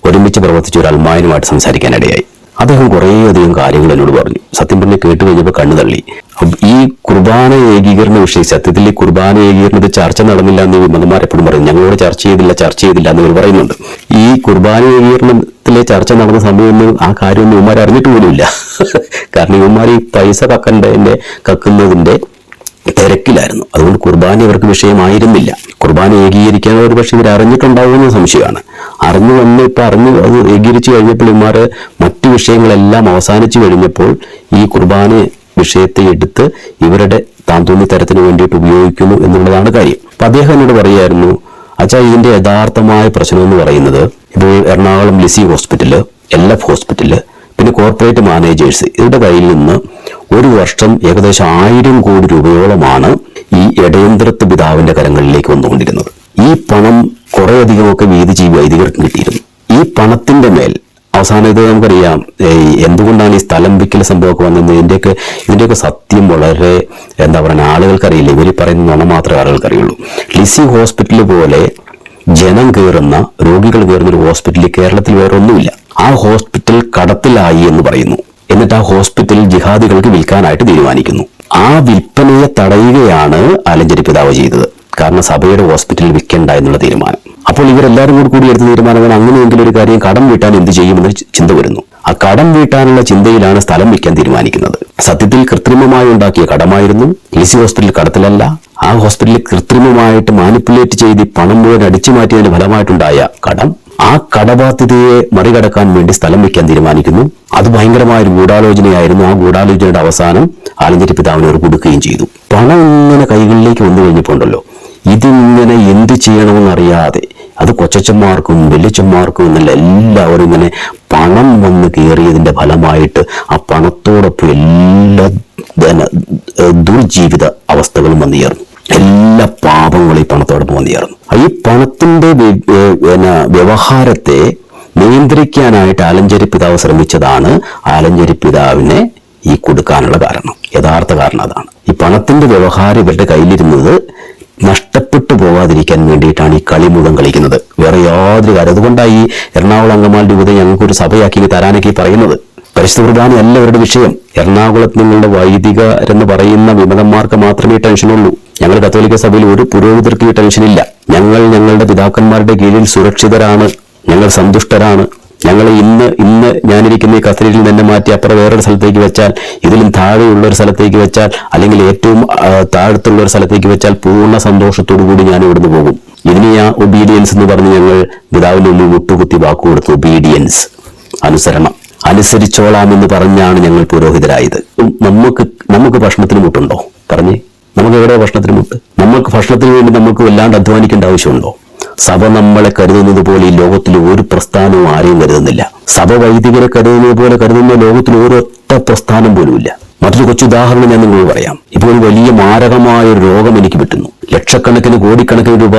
ഒരുമിച്ച് പ്രവർത്തിച്ച ഒരു അൽമായനുമായിട്ട് സംസാരിക്കാനിടയായി. അദ്ദേഹം കുറേയധികം കാര്യങ്ങൾ എന്നോട് പറഞ്ഞു. സത്യം പറഞ്ഞ് കേട്ട് കഴിഞ്ഞപ്പോൾ കണ്ണു തള്ളി. ഈ കുർബാന ഏകീകരണ വിഷയം സത്യത്തിൽ ഈ കുർബാന ഏകീകരണത്തിൽ ചർച്ച നടന്നില്ല എന്ന് വിമതന്മാർ എപ്പോഴും പറയും. ഞങ്ങളോട് ചർച്ച ചെയ്തില്ല ചർച്ച ചെയ്തില്ല എന്ന് പറയുന്നുണ്ട്. ഈ കുർബാന ഏകീകരണത്തിലെ ചർച്ച നടന്ന സമയമൊന്നും ആ കാര്യമൊന്നും ഇവന്മാർ അറിഞ്ഞിട്ട് പോലുമില്ല കാരണം ഇവന്മാർ ഈ പൈസ കക്കണ്ടതിന്റെ കക്കുന്നതിന്റെ തിരക്കിലായിരുന്നു. അതുകൊണ്ട് കുർബാന ഇവർക്ക് വിഷയമായിരുന്നില്ല. കുർബാന ഏകീകരിക്കാൻ ഒരു പക്ഷേ ഇവർ അറിഞ്ഞിട്ടുണ്ടാവുമെന്ന് സംശയമാണ്. അറിഞ്ഞു വന്ന് ഇപ്പൊ അറിഞ്ഞു അത് ഏകീകരിച്ചു കഴിഞ്ഞപ്പോൾ ഇവന്മാര് മറ്റു വിഷയങ്ങളെല്ലാം അവസാനിച്ചു കഴിഞ്ഞപ്പോൾ ഈ കുർബാന വിഷയത്തെ എടുത്ത് ഇവരുടെ താന്തോന്നി തോന്നി തരത്തിന് വേണ്ടിയിട്ട് ഉപയോഗിക്കുന്നു എന്നുള്ളതാണ് കാര്യം. അപ്പൊ അദ്ദേഹം എന്നോട് പറയായിരുന്നു അച്ഛാ ഇതിന്റെ യഥാർത്ഥമായ പ്രശ്നം എന്ന് പറയുന്നത് ഇപ്പോൾ Ernakulam Lisie hospital L F hospital പിന്നെ കോർപ്പറേറ്റ് മാനേജേഴ്സ് ഇവരുടെ കയ്യിൽ നിന്ന് ഒരു വർഷം ഏകദേശം ആയിരം കോടി രൂപയോളമാണ് ഈ ഇടയന്ത്രത്ത് പിതാവിന്റെ കരങ്ങളിലേക്ക് വന്നുകൊണ്ടിരുന്നത്. ഈ പണം കുറേയധികമൊക്കെ വീതിച്ച് ഈ വൈദികർക്ക് കിട്ടിയിരുന്നു. ഈ പണത്തിന്റെ മേൽ അവസാനം ഇത് നമുക്കറിയാം. എന്തുകൊണ്ടാണ് ഈ സ്ഥലം വിക്കൽ സംഭവമൊക്കെ വന്നത്? ഇതിന്റെയൊക്കെ ഇതിന്റെയൊക്കെ സത്യം വളരെ എന്താ പറയുക ആളുകൾക്കറിയില്ല. ഇവർ പറയുന്ന നുണ മാത്രമേ ആളുകൾക്കറിയുള്ളൂ. ലിസി ഹോസ്പിറ്റൽ പോലെ ജനം കയറുന്ന രോഗികൾ കയറുന്ന ഒരു ഹോസ്പിറ്റലിൽ കേരളത്തിൽ വേറെ ഒന്നുമില്ല ആ ഹോസ്പിറ്റൽ കടത്തിലായി എന്ന് പറയുന്നു. എന്നിട്ട് ആ ഹോസ്പിറ്റൽ ജിഹാദികൾക്ക് വിൽക്കാനായിട്ട് തീരുമാനിക്കുന്നു. ആ വിൽപ്പനയെ തടയുകയാണ് ആലഞ്ചേരി പിതാവ് ചെയ്തത്. കാരണം സഭയുടെ ഹോസ്പിറ്റലിൽ വിൽക്കണ്ട എന്നുള്ള തീരുമാനം. അപ്പോൾ ഇവരെല്ലാവരും കൂടി കൂടി എടുത്ത തീരുമാനമാണ് അങ്ങനെയെങ്കിലും ഒരു കാര്യം കടം വീട്ടാൻ എന്ത് ചെയ്യുമെന്ന് ചിന്ത വരുന്നു. ആ കടം വീട്ടാനുള്ള ചിന്തയിലാണ് സ്ഥലം വിൽക്കാൻ തീരുമാനിക്കുന്നത്. സത്യത്തിൽ കൃത്രിമമായി ഉണ്ടാക്കിയ കടമായിരുന്നു. ലിസി ഹോസ്പിറ്റൽ കടത്തിലല്ല. ആ ഹോസ്പിറ്റലിൽ കൃത്രിമമായിട്ട് മാനിപ്പുലേറ്റ് ചെയ്ത് പണം മുഴുവൻ അടിച്ചു മാറ്റിയതിന് ഫലമായിട്ടുണ്ടായ കടം ആ കടബാധ്യതയെ മറികടക്കാൻ വേണ്ടി സ്ഥലം വയ്ക്കാൻ തീരുമാനിക്കുന്നു. അത് ഭയങ്കരമായ ഒരു ഗൂഢാലോചനയായിരുന്നു. ആ ഗൂഢാലോചനയുടെ അവസാനം ആലഞ്ചേരി പിതാവിനെ ഒരു കൊടുക്കുകയും ചെയ്തു. പണം ഇങ്ങനെ കൈകളിലേക്ക് വന്നു കഴിഞ്ഞപ്പോൾ ഉണ്ടല്ലോ ഇതിങ്ങനെ എന്ത് ചെയ്യണമെന്നറിയാതെ അത് കൊച്ചച്ചന്മാർക്കും വലിയച്ചന്മാർക്കും എന്നല്ല എല്ലാവരും ഇങ്ങനെ പണം വന്ന് കയറിയതിന്റെ ഫലമായിട്ട് ആ പണത്തോടൊപ്പം എല്ലാ ധന- ദുർജീവിത അവസ്ഥകളും വന്നു ചേർന്നു. എല്ലാ പാപങ്ങളും ഈ പണത്തോടൊപ്പം വന്നു ചേർന്നു. ഈ പണത്തിന്റെ വ്യവഹാരത്തെ നിയന്ത്രിക്കാനായിട്ട് ആലഞ്ചേരി പിതാവ് ശ്രമിച്ചതാണ് ആലഞ്ചേരി പിതാവിനെ ഈ കൊടുക്കാനുള്ള കാരണം. യഥാർത്ഥ കാരണം അതാണ്. ഈ പണത്തിന്റെ വ്യവഹാരം ഇവരുടെ കയ്യിലിരുന്നത് നഷ്ടപ്പെട്ടു പോകാതിരിക്കാൻ വേണ്ടിയിട്ടാണ് ഈ കളി മുഴുവൻ കളിക്കുന്നത്. വേറെ യാതൊരു കാര്യം അതുകൊണ്ടാണ് ഈ എറണാകുളം അങ്കമാൽ രൂപത ഞങ്ങൾക്ക് ഒരു സഭയാക്കി തരാനൊക്കെ പറയുന്നത്. പരിശുദ്ധ കുർബാന അല്ല ഇവരുടെ വിഷയം. എറണാകുളത്ത് നിങ്ങളുടെ വൈദികരെന്ന് പറയുന്ന വിമതന്മാർക്ക് മാത്രമേ ടെൻഷനുള്ളൂ ഞങ്ങൾ കത്തോലിക്ക സഭയിൽ ഒരു പുരോഹിതർക്ക് ടെൻഷനില്ല ഞങ്ങൾ ഞങ്ങളുടെ പിതാക്കന്മാരുടെ കീഴിൽ സുരക്ഷിതരാണ്. ഞങ്ങൾ സന്തുഷ്ടരാണ്. ഞങ്ങൾ ഇന്ന് ഇന്ന് ഞാനിരിക്കുന്ന ഈ കസ്റ്റഡിയിൽ നിന്ന് മാറ്റി അപ്പുറം വേറൊരു സ്ഥലത്തേക്ക് വെച്ചാൽ ഇതിലും താഴെയുള്ള ഒരു സ്ഥലത്തേക്ക് വെച്ചാൽ അല്ലെങ്കിൽ ഏറ്റവും താഴത്തുള്ള ഒരു സ്ഥലത്തേക്ക് വെച്ചാൽ പൂർണ സന്തോഷത്തോടു കൂടി ഞാൻ ഇവിടുന്ന് പോകും. ഇതിനെ ആ ഒബീഡിയൻസ് എന്ന് പറഞ്ഞ് ഞങ്ങൾ പിതാവിന്റെ ഉള്ളിൽ മുട്ടുകുത്തി വാക്കു കൊടുത്തു ഒബീഡിയൻസ് അനുസരണം. അനുസരിച്ചോളാം എന്ന് പറഞ്ഞാണ് ഞങ്ങൾ പുരോഹിതരായത്. നമുക്ക് നമുക്ക് ഭക്ഷണത്തിന് മുട്ടുണ്ടോ? പറഞ്ഞേ നമുക്ക് എവിടെ ഭക്ഷണത്തിന് മുട്ട്? നമുക്ക് ഭക്ഷണത്തിന് വേണ്ടി നമുക്ക് വല്ലാണ്ട് അധ്വാനിക്കേണ്ട ആവശ്യമുണ്ടോ? സഭ നമ്മളെ കരുതുന്നത് പോലെ ഈ ലോകത്തിൽ ഒരു പ്രസ്ഥാനവും ആരെയും കരുതുന്നില്ല. സഭ വൈദികരെ കരുതുന്നത് പോലെ കരുതുന്ന ലോകത്തിൽ ഒരൊറ്റ പ്രസ്ഥാനം പോലുമില്ല മറ്റൊരു കൊച്ചു ഉദാഹരണം ഞാൻ നിങ്ങളോട് പറയാം. ഇപ്പോൾ ഒരു വലിയ മാരകമായ ഒരു രോഗം എനിക്ക് പറ്റുന്നു ലക്ഷക്കണക്കിന് കോടിക്കണക്കിന് രൂപ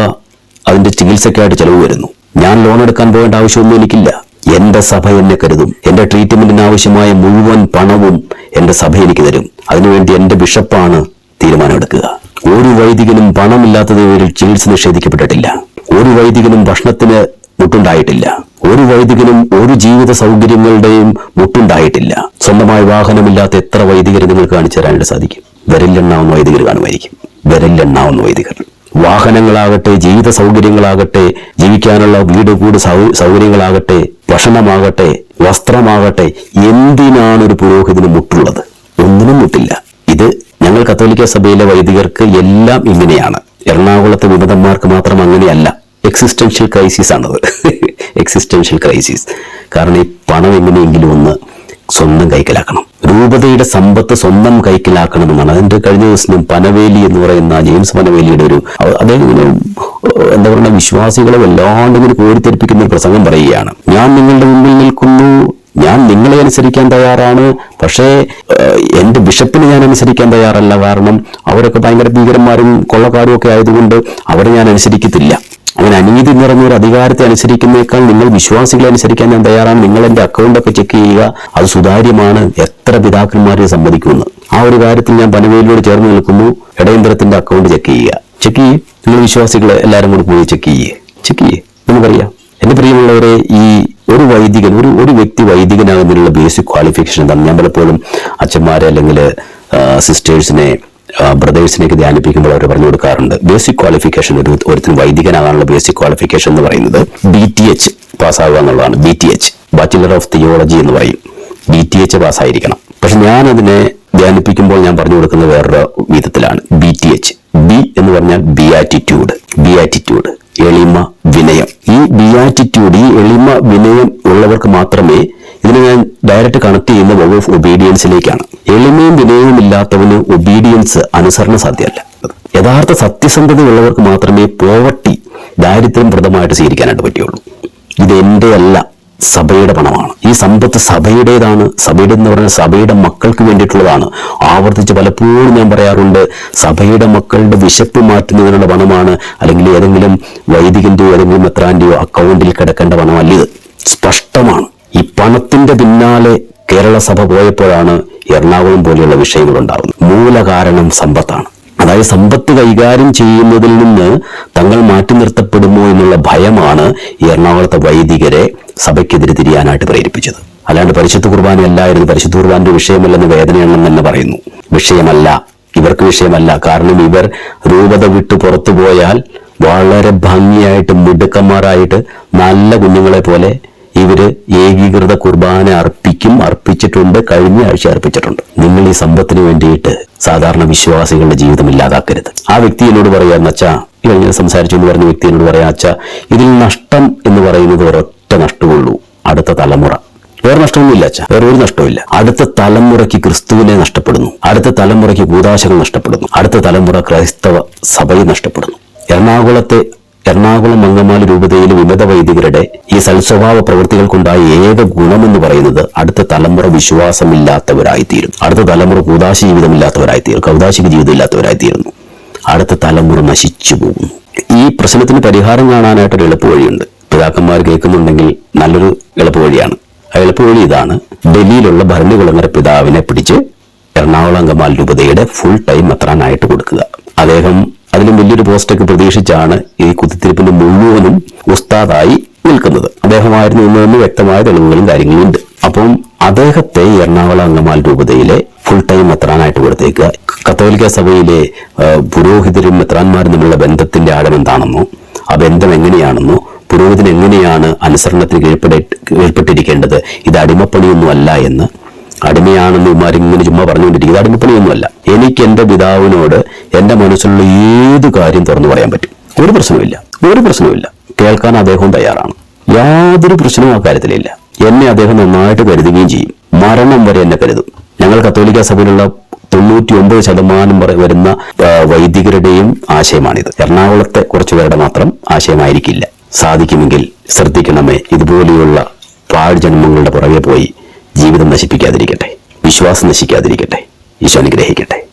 അതിന്റെ ചികിത്സയ്ക്കായിട്ട് ചെലവ് വരുന്നു. ഞാൻ ലോൺ എടുക്കാൻ പോകേണ്ട ആവശ്യമൊന്നും എനിക്കില്ല. എന്റെ സഭ എന്നെ കരുതും. എന്റെ ട്രീറ്റ്മെന്റിന് ആവശ്യമായ മുഴുവൻ പണവും എന്റെ സഭ എനിക്ക് തരും. അതിനുവേണ്ടി എന്റെ ബിഷപ്പാണ് തീരുമാനമെടുക്കുക. ഒരു വൈദികനും പണമില്ലാത്തത് പേരിൽ ചികിത്സ നിഷേധിക്കപ്പെട്ടിട്ടില്ല. ഒരു വൈദികനും ഭക്ഷണത്തിന് മുട്ടുണ്ടായിട്ടില്ല. ഒരു വൈദികനും ഒരു ജീവിത സൗകര്യങ്ങളുടെയും മുട്ടുണ്ടായിട്ടില്ല. സ്വന്തമായ വാഹനമില്ലാത്ത എത്ര വൈദികർ നിങ്ങൾക്ക് കാണിച്ചു തരാനായിട്ട് സാധിക്കും? വിരലിലെണ്ണാവുന്ന വൈദികർ കാണുമായിരിക്കും. വിരലിലെണ്ണാവുന്ന വൈദികർ. വാഹനങ്ങളാകട്ടെ ജീവിത സൗകര്യങ്ങളാകട്ടെ ജീവിക്കാനുള്ള വീട് കൂട് സൗകര്യങ്ങളാകട്ടെ ഭക്ഷണമാകട്ടെ വസ്ത്രമാകട്ടെ എന്തിനാണ് ഒരു പുരോഹിതന് മുട്ടുള്ളത്? ഒന്നിനും മുട്ടില്ല. ഇത് ഞങ്ങൾ കത്തോലിക്ക സഭയിലെ വൈദികർക്ക് എല്ലാം ഇങ്ങനെയാണ്. എറണാകുളത്തെ വിമതന്മാർക്ക് മാത്രം അങ്ങനെയല്ല. എക്സിസ്റ്റൻഷ്യൽ ക്രൈസിസ് ആണത്. എക്സിസ്റ്റൻഷ്യൽ ക്രൈസിസ് കാരണം ഈ പണം എങ്ങനെയെങ്കിലും ഒന്ന് സ്വന്തം കൈക്കലാക്കണം. രൂപതയുടെ സമ്പത്ത് സ്വന്തം കൈക്കലാക്കണമെന്നാണ്. അതിന്റെ കഴിഞ്ഞ ദിവസം പനവേലി എന്ന് പറയുന്ന ജെയിംസ് പനവേലിയുടെ ഒരു അദ്ദേഹം എന്താ പറയുക വിശ്വാസികളെ വല്ലാണ്ട് ഇങ്ങനെ കോരിത്തെരിപ്പിക്കുന്ന ഒരു പ്രസംഗം പറയുകയാണ്. ഞാൻ നിങ്ങളുടെ മുമ്പിൽ നിൽക്കുന്നു. ഞാൻ നിങ്ങളെ അനുസരിക്കാൻ തയ്യാറാണ്. പക്ഷേ എന്റെ ബിഷപ്പിനെ ഞാൻ അനുസരിക്കാൻ തയ്യാറല്ല. കാരണം അവരൊക്കെ ഭയങ്കര ഭീകരന്മാരും കൊള്ളക്കാരും ഒക്കെ ആയതുകൊണ്ട് അവരെ ഞാൻ അനുസരിക്കത്തില്ല. അങ്ങനെ അനീതി നിറഞ്ഞ ഒരു അധികാരത്തെ അനുസരിക്കുന്നേക്കാൾ നിങ്ങൾ വിശ്വാസികളെ അനുസരിക്കാൻ ഞാൻ തയ്യാറാണ്. നിങ്ങൾ എന്റെ അക്കൗണ്ട് ഒക്കെ ചെക്ക് ചെയ്യുക. അത് സുതാര്യമാണ്. എത്ര പിതാക്കന്മാരെ സമ്മതിക്കുമെന്ന്. ആ ഒരു കാര്യത്തിൽ ഞാൻ പനവേലിയോട് ചേർന്ന് നിൽക്കുന്നു. ഇടയന്ത്രത്തിന്റെ അക്കൗണ്ട് ചെക്ക് ചെയ്യുക. ചെക്ക് ചെയ്യേ. നിങ്ങൾ വിശ്വാസികളെ എല്ലാവരും കൂടി പോയി ചെക്ക് ചെയ്യേ. ചെക്ക് ചെയ്യേ. പറയാം. എന്റെ പ്രിയമുള്ളവരെ ഈ ഒരു വൈദികൻ ഒരു ഒരു വ്യക്തി വൈദികനാകുന്നതിനുള്ള ബേസിക് ക്വാളിഫിക്കേഷൻ എന്താണ്? ഞാൻ പലപ്പോഴും അച്ഛന്മാരെ അല്ലെങ്കിൽ സിസ്റ്റേഴ്സിനെ ബ്രദേഴ്സിനെയൊക്കെ ധ്യാനിപ്പിക്കുമ്പോൾ അവർ പറഞ്ഞു കൊടുക്കാറുണ്ട്. ബേസിക് ക്വാളിഫിക്കേഷൻ ഒരു ഒരുത്തിന് വൈദികനാകാനുള്ള ബേസിക് ക്വാളിഫിക്കേഷൻ എന്ന് പറയുന്നത് ബി ടി എച്ച് പാസ്സാവുക എന്നുള്ളതാണ്. B T H bachelor of theology എന്ന് പറയും. ബി ടി എച്ച് പാസ്സായിരിക്കണം. പക്ഷെ ഞാൻ അതിനെ ധ്യാനിപ്പിക്കുമ്പോൾ ഞാൻ പറഞ്ഞു കൊടുക്കുന്നത് വേറൊരു വിധത്തിലാണ്. ബി ടി എച്ച് ബി എന്ന് പറഞ്ഞാൽ ബി ആറ്റിറ്റ്യൂഡ് ബി ആറ്റിറ്റ്യൂഡ് എളിമ വിനയം. ഈ ബി ആറ്റിറ്റ്യൂഡ് ഈ എളിമ വിനയം ഉള്ളവർക്ക് മാത്രമേ ഇതിനെ ഞാൻ ഡയറക്റ്റ് കണക്ട് ചെയ്യുന്ന വോ ഓഫ് ഒബീഡിയൻസിലേക്കാണ് എളിമയും വിനയവും ഇല്ലാത്തവന് ഒബീഡിയൻസ് അനുസരണ സാധ്യമല്ല. യഥാർത്ഥ സത്യസന്ധതയുള്ളവർക്ക് മാത്രമേ പോവട്ടി ദാരിദ്ര്യം പ്രദമായിട്ട് സ്വീകരിക്കാനായിട്ട് പറ്റുള്ളൂ ഇത് എന്റെ അല്ല സഭയുടെ പണമാണ്. ഈ സമ്പത്ത് സഭയുടേതാണ് സഭയുടെ എന്ന് പറഞ്ഞാൽ സഭയുടെ മക്കൾക്ക് വേണ്ടിയിട്ടുള്ളതാണ്. ആവർത്തിച്ച് പലപ്പോഴും ഞാൻ പറയാറുണ്ട് സഭയുടെ മക്കളുടെ വിശപ്പ് മാറ്റുന്നതിനുള്ള പണമാണ് അല്ലെങ്കിൽ ഏതെങ്കിലും വൈദികന്റെയോ ഏതെങ്കിലും മെത്രാന്റെയോ അക്കൗണ്ടിൽ കിടക്കേണ്ട പണമല്ല ഇത്. സ്പഷ്ടമാണ്. ഈ പണത്തിന്റെ പിന്നാലെ കേരള സഭ പോയപ്പോഴാണ് എറണാകുളം പോലെയുള്ള വിഷയങ്ങൾ ഉണ്ടാകുന്നത് മൂലകാരണം സമ്പത്താണ്. അതായത് സമ്പത്ത് കൈകാര്യം ചെയ്യുന്നതിൽ നിന്ന് തങ്ങൾ മാറ്റി നിർത്തപ്പെടുമോ എന്നുള്ള ഭയമാണ് ഈ എറണാകുളത്തെ വൈദികരെ സഭയ്ക്കെതിരെ തിരിയാനായിട്ട് പ്രേരിപ്പിച്ചത്. അല്ലാണ്ട് പരിശുദ്ധ കുർബാന അല്ലായിരുന്നു പരിശുദ്ധ കുർബാന്റെ വിഷയമല്ലെന്ന് വേദനയാണെന്ന് തന്നെ പറയുന്നു. വിഷയമല്ല. ഇവർക്ക് വിഷയമല്ല. കാരണം ഇവർ രൂപത വിട്ടു പുറത്തു പോയാൽ വളരെ ഭംഗിയായിട്ട് മിടുക്കന്മാരായിട്ട് നല്ല കുഞ്ഞുങ്ങളെ പോലെ ഇവർ ഏകീകൃത കുർബാന അർപ്പിക്കും അർപ്പിച്ചിട്ടുണ്ട് കഴിഞ്ഞ ആഴ്ച അർപ്പിച്ചിട്ടുണ്ട്. നിങ്ങൾ ഈ സമ്പത്തിന് വേണ്ടിയിട്ട് സാധാരണ വിശ്വാസികളുടെ ജീവിതം ഇല്ലാതാക്കരുത്. ആ വ്യക്തി എന്നോട് പറയാന്ന് അച്ഛാ കഴിഞ്ഞ സംസാരിച്ചു എന്ന് പറഞ്ഞ വ്യക്തി എന്നോട് പറയാ അച്ഛാ ഇതിൽ നഷ്ടം എന്ന് പറയുന്നത് ഒരൊറ്റ നഷ്ടമുള്ളൂ അടുത്ത തലമുറ. വേറെ നഷ്ടമൊന്നുമില്ല അച്ഛാ. വേറെ ഒരു നഷ്ടമില്ല അടുത്ത തലമുറയ്ക്ക് ക്രിസ്തുവിനെ നഷ്ടപ്പെടുന്നു. അടുത്ത തലമുറയ്ക്ക് ഭൂതാശകൾ നഷ്ടപ്പെടുന്നു. അടുത്ത തലമുറ ക്രൈസ്തവ സഭയെ നഷ്ടപ്പെടുന്നു. എറണാകുളത്തെ എറണാകുളം മങ്ങമാല രൂപതയിലെ വിമത വൈദികരുടെ ഈ സൽസ്വഭാവ പ്രവൃത്തികൾക്കുണ്ടായ ഏക ഗുണമെന്ന് പറയുന്നത് അടുത്ത തലമുറ വിശ്വാസമില്ലാത്തവരായിത്തീരും അടുത്ത തലമുറ കൂതാശ ജീവിതമില്ലാത്തവരായിത്തീരും കൗതാശിക ജീവിതം ഇല്ലാത്തവരായിത്തീരുന്നു അടുത്ത തലമുറ നശിച്ചു പോകുന്നു. ഈ പ്രശ്നത്തിന് പരിഹാരം കാണാനായിട്ടൊരു എളുപ്പവഴിയുണ്ട് പിതാക്കന്മാർ കേൾക്കുന്നുണ്ടെങ്കിൽ നല്ലൊരു എളുപ്പവഴിയാണ് ആ എളുപ്പവഴി ഇതാണ്. ഡൽഹിയിലുള്ള ഭരണകുളങ്ങര പിതാവിനെ പിടിച്ച് എറണാകുളം അങ്കമാൽ രൂപതയുടെ ഫുൾ ടൈം മെത്രാനായിട്ട് കൊടുക്കുക. അദ്ദേഹം അതിലും വലിയൊരു പോസ്റ്റൊക്കെ പ്രതീക്ഷിച്ചാണ് ഈ കുത്തിത്തിരിപ്പിന്റെ മുഴുവനും ഉസ്താദായി നിൽക്കുന്നത്. അദ്ദേഹമായിരുന്നു എന്നതിന് വ്യക്തമായ തെളിവുകളും കാര്യങ്ങളും ഉണ്ട്. അപ്പം അദ്ദേഹത്തെ എറണാകുളം അങ്കമാൽ രൂപതയിലെ ഫുൾ ടൈം മെത്രാനായിട്ട് കൊടുത്തേക്കുക. കത്തോലിക്ക സഭയിലെ പുരോഹിതരും മെത്രാന്മാരും തമ്മിലുള്ള ബന്ധത്തിന്റെ ആഴം എന്താണെന്നോ ആ ബന്ധം എങ്ങനെയാണെന്നോ പുരോഹിതൻ എങ്ങനെയാണ് അനുസരണത്തിന് കീഴ്പ്പെട്ട് കീഴ്പ്പെട്ടിരിക്കേണ്ടത് ഇത് അടിമപ്പണിയൊന്നും അല്ല എന്ന് അടിമയാണെന്ന് ഇമാരിങ്ങനെ ചുമ്മാ പറഞ്ഞുകൊണ്ടിരിക്കുന്നത് അടിമപ്പണിയൊന്നുമല്ല. എനിക്ക് എന്റെ പിതാവിനോട് എന്റെ മനസ്സിലുള്ള ഏത് കാര്യം തുറന്നു പറയാൻ പറ്റും? ഒരു പ്രശ്നവുമില്ല. ഒരു പ്രശ്നവുമില്ല. കേൾക്കാൻ അദ്ദേഹവും തയ്യാറാണ്. യാതൊരു പ്രശ്നവും ആ കാര്യത്തിലില്ല. എന്നെ അദ്ദേഹം നന്നായിട്ട് കരുതുകയും ചെയ്യും. മരണം വരെ എന്നെ കരുതും. ഞങ്ങൾ കത്തോലിക്ക സഭയിലുള്ള തൊണ്ണൂറ്റി ഒമ്പത് ശതമാനം വരെ വരുന്ന വൈദികരുടെയും ആശയമാണിത്. എറണാകുളത്തെ കുറച്ചു പേരുടെ മാത്രം ആശയമായിരിക്കില്ല. സാധിക്കുമെങ്കിൽ ശ്രദ്ധിക്കണമേ. ഇതുപോലെയുള്ള പാഴ് ജന്മങ്ങളുടെ പുറകെ പോയി ജീവിതം നശിപ്പിക്കാതിരിക്കട്ടെ. വിശ്വാസം നശിക്കാതിരിക്കട്ടെ. ഈശോ അനുഗ്രഹിക്കട്ടെ.